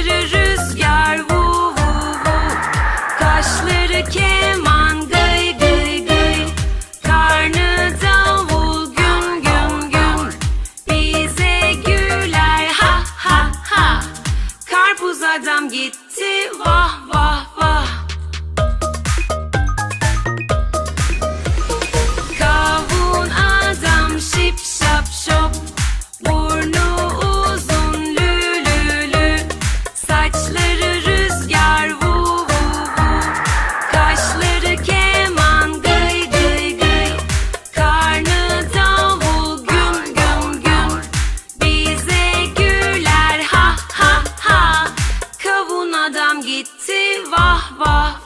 Saçları rüzgar vu Kaşları keman gıy Karnı davul güm. Bize güler ha ha ha. Karpuz adam gitti vah adam gitti vah vah